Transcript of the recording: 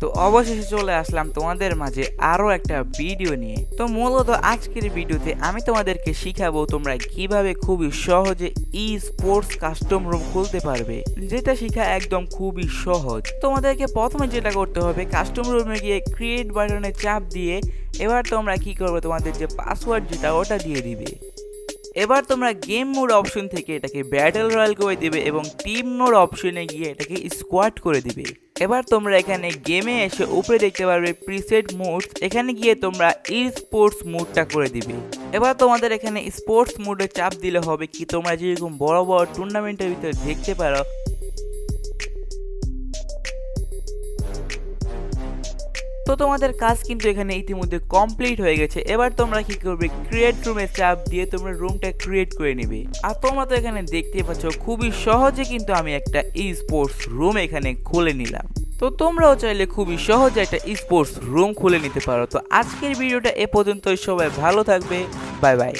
তো অবশেষে চলে আসলাম তোমাদের মাঝে আরও একটা ভিডিও নিয়ে। তো মূলত আজকের ভিডিওতে আমি তোমাদেরকে শিখাবো তোমরা কীভাবে খুবই সহজে ই স্পোর্টস কাস্টম রুম খুলতে পারবে, যেটা শিখা একদম খুবই সহজ। তোমাদেরকে প্রথমে যেটা করতে হবে কাস্টম রুমে গিয়ে ক্রিয়েট বাটনে চাপ দিয়ে এবার তোমরা কি করবে, তোমাদের যে পাসওয়ার্ড যেটা, ওটা দিয়ে দিবে। এবার তোমরা গেম মোড অপশন থেকে এটাকে ব্যাটল রয়্যাল করে দিবে এবং টিম মোড অপশনে গিয়ে এটাকে স্কোয়াড করে দিবে। এবার তোমরা এখানে গেমে এসে উপরে দেখতে পারবে প্রিসেট মোড এখানে গিয়ে তোমরা ই স্পোর্টস মোডটা করে দিবে। এবার তোমাদের এখানে স্পোর্টস মোডে চাপ দিলে হবে কি, তোমরা যেরকম বড় বড় টুর্নামেন্টের ভিতরে দেখতে পারো তো তোমাদের কাজ কিন্তু এখানে ইতিমধ্যে কমপ্লিট হয়ে গেছে। এবার তোমরা কি করবে? ক্রিয়েট রুমে চাপ দিয়ে তোমরা রুমটা ক্রিয়েট করে নিবে। আর তোমরা তো এখানে দেখতে পাচ্ছ, খুবই সহজে কিন্তু আমি একটা ই স্পোর্টস রুম এখানে খুলে নিলাম। তো তোমরাও চাইলে খুবই সহজে একটা স্পোর্টস রুম খুলে নিতে পারো। তো আজকের ভিডিওটা এ পর্যন্তই। সবাই ভালো থাকবে। Bye bye.